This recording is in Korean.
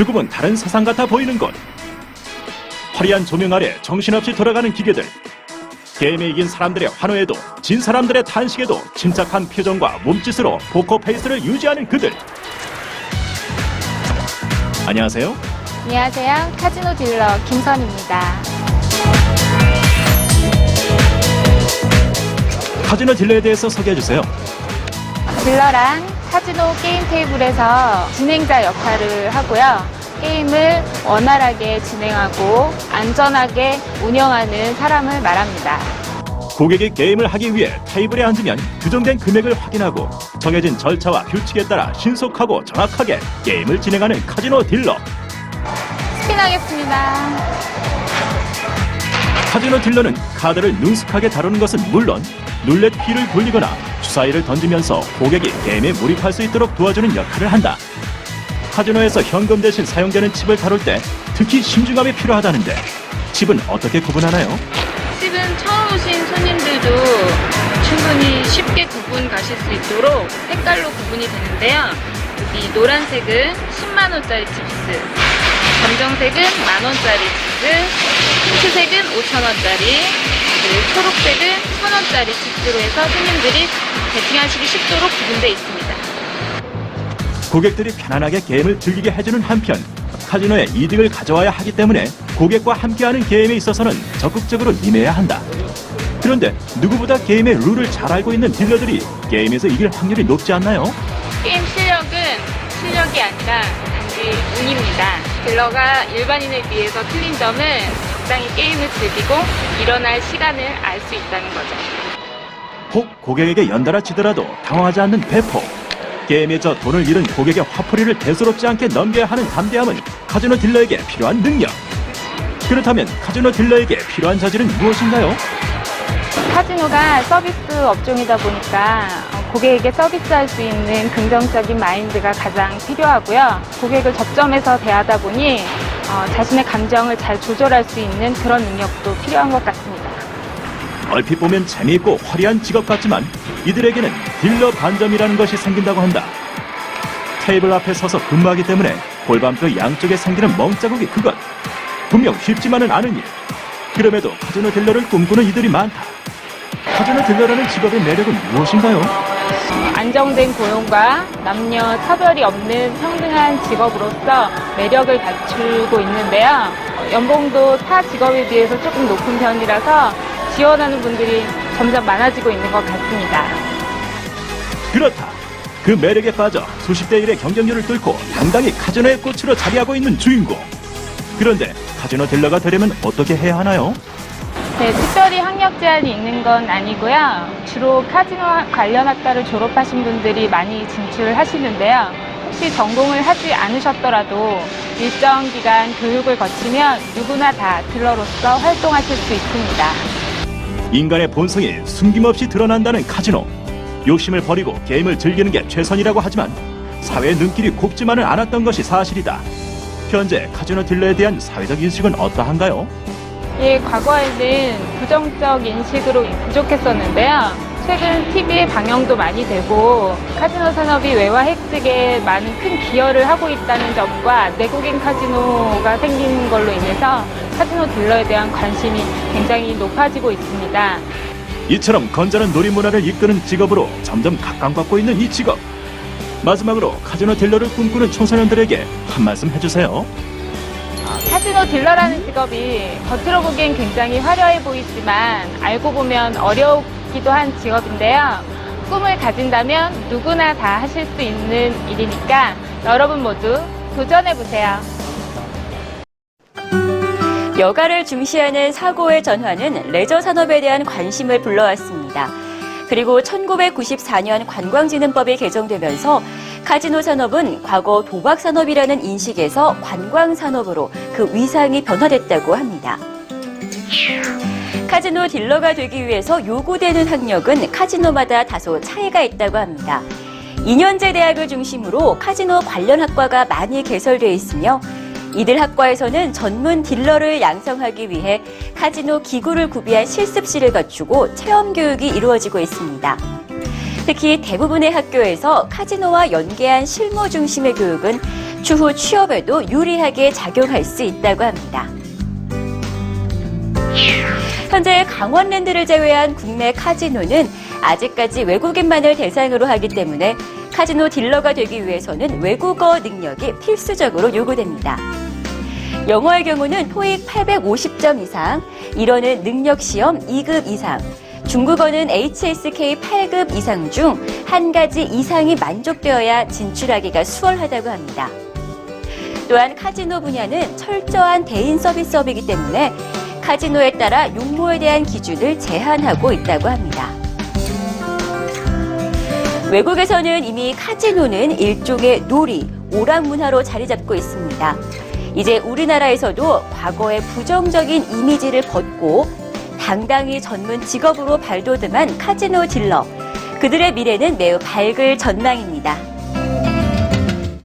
조금은 다른 세상 같아 보이는 곳. 화려한 조명 아래 정신없이 돌아가는 기계들. 게임에 이긴 사람들의 환호에도 진 사람들의 탄식에도 침착한 표정과 몸짓으로 포커 페이스를 유지하는 그들. 안녕하세요. 안녕하세요. 카지노 딜러 김선입니다. 카지노 딜러에 대해서 소개해 주세요. 딜러란 카지노 게임 테이블에서 진행자 역할을 하고요. 게임을 원활하게 진행하고 안전하게 운영하는 사람을 말합니다. 고객이 게임을 하기 위해 테이블에 앉으면 규정된 금액을 확인하고 정해진 절차와 규칙에 따라 신속하고 정확하게 게임을 진행하는 카지노 딜러. 스피하겠습니다. 카지노 딜러는 카드를 능숙하게 다루는 것은 물론 룰렛 휠을 돌리거나 주사위를 던지면서 고객이 게임에 몰입할 수 있도록 도와주는 역할을 한다. 카지노에서 현금 대신 사용되는 칩을 다룰 때 특히 신중함이 필요하다는데 칩은 어떻게 구분하나요? 칩은 처음 오신 손님들도 충분히 쉽게 구분 가실 수 있도록 색깔로 구분이 되는데요. 여기 노란색은 10만원짜리 칩스, 검정색은 만원짜리 칩스, 핑크색은 5천원짜리, 그리고 초록색은 1000원짜리 칩스로 해서 손님들이 배팅하시기 쉽도록 구분되어 있습니다. 고객들이 편안하게 게임을 즐기게 해주는 한편 카지노에 이득을 가져와야 하기 때문에 고객과 함께하는 게임에 있어서는 적극적으로 임해야 한다. 그런데 누구보다 게임의 룰을 잘 알고 있는 딜러들이 게임에서 이길 확률이 높지 않나요? 게임 실력은 실력이 아니라 단지 운입니다. 딜러가 일반인에 비해서 틀린 점은 적당히 게임을 즐기고 일어날 시간을 알 수 있다는 거죠. 혹 고객에게 연달아 치더라도 당황하지 않는 배포. 게임에 져 돈을 잃은 고객의 화풀이를 대수롭지 않게 넘겨야 하는 담대함은 카지노 딜러에게 필요한 능력. 그렇다면 카지노 딜러에게 필요한 자질은 무엇인가요? 카지노가 서비스 업종이다 보니까 어, 고객에게 서비스할 수 있는 긍정적인 마인드가 가장 필요하고요. 고객을 접점해서 대하다 보니 어, 자신의 감정을 잘 조절할 수 있는 그런 능력도 필요한 것 같습니다. 얼핏 보면 재미있고 화려한 직업 같지만 이들에게는 딜러 반점이라는 것이 생긴다고 한다. 테이블 앞에 서서 근무하기 때문에 골반뼈 양쪽에 생기는 멍자국이 그것. 분명 쉽지만은 않은 일. 그럼에도 카지노 딜러를 꿈꾸는 이들이 많다. 카지노 딜러라는 직업의 매력은 무엇인가요? 안정된 고용과 남녀 차별이 없는 평등한 직업으로서 매력을 갖추고 있는데요. 어, 연봉도 타 직업에 비해서 조금 높은 편이라서 지원하는 분들이 점점 많아지고 있는 것 같습니다. 그렇다. 그 매력에 빠져 수십 대 1의 경쟁률을 뚫고 당당히 카지노의 꽃으로 자리하고 있는 주인공. 그런데 카지노 딜러가 되려면 어떻게 해야 하나요? 네, 특별히 학력 제한이 있는 건 아니고요. 주로 카지노 관련 학과를 졸업하신 분들이 많이 진출하시는데요. 혹시 전공을 하지 않으셨더라도 일정 기간 교육을 거치면 누구나 다 딜러로서 활동하실 수 있습니다. 인간의 본성이 숨김없이 드러난다는 카지노. 욕심을 버리고 게임을 즐기는 게 최선이라고 하지만 사회의 눈길이 곱지만은 않았던 것이 사실이다. 현재 카지노 딜러에 대한 사회적 인식은 어떠한가요? 예, 과거에는 부정적 인식으로 부족했었는데요. 최근 TV에 방영도 많이 되고 카지노 산업이 외화 획득에 많은 큰 기여를 하고 있다는 점과 내국인 카지노가 생긴 걸로 인해서 카지노 딜러에 대한 관심이 굉장히 높아지고 있습니다. 이처럼 건전한 놀이 문화를 이끄는 직업으로 점점 각광받고 있는 이 직업. 마지막으로 카지노 딜러를 꿈꾸는 청소년들에게 한 말씀 해주세요. 카지노 딜러라는 직업이 겉으로 보기엔 굉장히 화려해 보이지만 알고 보면 어려우기도 한 직업인데요. 꿈을 가진다면 누구나 다 하실 수 있는 일이니까 여러분 모두 도전해 보세요. 여가를 중시하는 사고의 전환은 레저 산업에 대한 관심을 불러왔습니다. 그리고 1994년 관광진흥법이 개정되면서 카지노 산업은 과거 도박 산업이라는 인식에서 관광 산업으로 그 위상이 변화됐다고 합니다. 카지노 딜러가 되기 위해서 요구되는 학력은 카지노마다 다소 차이가 있다고 합니다. 2년제 대학을 중심으로 카지노 관련 학과가 많이 개설되어 있으며 이들 학과에서는 전문 딜러를 양성하기 위해 카지노 기구를 구비한 실습실을 갖추고 체험 교육이 이루어지고 있습니다. 특히 대부분의 학교에서 카지노와 연계한 실무 중심의 교육은 추후 취업에도 유리하게 작용할 수 있다고 합니다. 현재 강원랜드를 제외한 국내 카지노는 아직까지 외국인만을 대상으로 하기 때문에 카지노 딜러가 되기 위해서는 외국어 능력이 필수적으로 요구됩니다. 영어의 경우는 토익 850점 이상, 일어는 능력 시험 2급 이상, 중국어는 HSK 8급 이상 중 한 가지 이상이 만족되어야 진출하기가 수월하다고 합니다. 또한 카지노 분야는 철저한 대인 서비스업이기 때문에 카지노에 따라 용모에 대한 기준을 제한하고 있다고 합니다. 외국에서는 이미 카지노는 일종의 놀이, 오락 문화로 자리 잡고 있습니다. 이제 우리나라에서도 과거의 부정적인 이미지를 벗고 당당히 전문 직업으로 발돋움한 카지노 딜러. 그들의 미래는 매우 밝을 전망입니다.